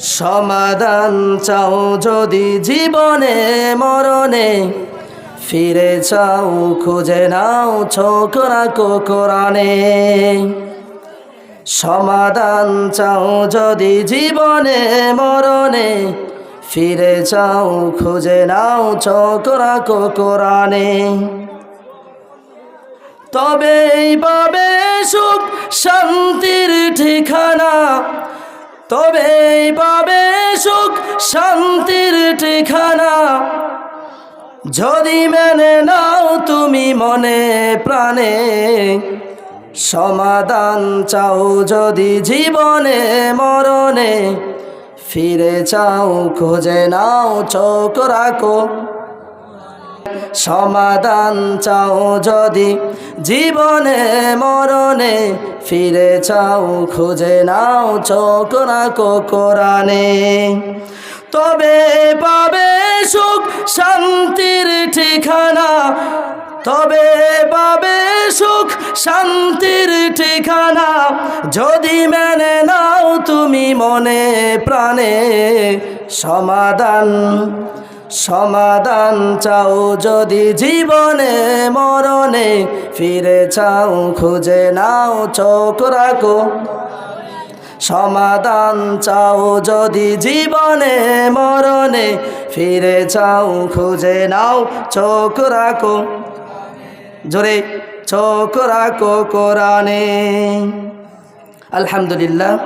সমাধান চাও যদি জীবনে, মরণে। ফিরে চাও, খুঁজে নাও ছোকরা কোরআনে। সমাধান চাও যদি জীবনে, মরণে। ফিরে চাও, খুঁজে নাও ছোকরা কোরআনে। তবে পাবে সুখ, শান্তির ঠিকানা শান্তির ঠিকানা। যদি মেনে নাও তুমি মনে প্রাণে, সমাধান চাও যদি জীবনে মরণে, ফিরে চাও, খোঁজে নাও, চোখ রাখো। সমাধান চাও যদি জীবনে, মরণে, ফিরে চাও, খুঁজে নাও চোখ রাখো কোরআনে। তবে পাবে সুখ, শান্তির ঠিকানা। তবে পাবে সুখ, শান্তির ঠিকানা। যদি মেনে নাও তুমি মনে প্রাণে সমাধান। সমাধান চাও যদি জীবনে মরণে, ফিরে চাও খুঁজে নাও চোখ রাখো। সমাধান চাও যদি জীবনে মরণে, ফিরে চাও খুঁজে নাও চোখ রাখো। জোরে চোখ রাখো কোরআনে। আলহামদুলিল্লাহ।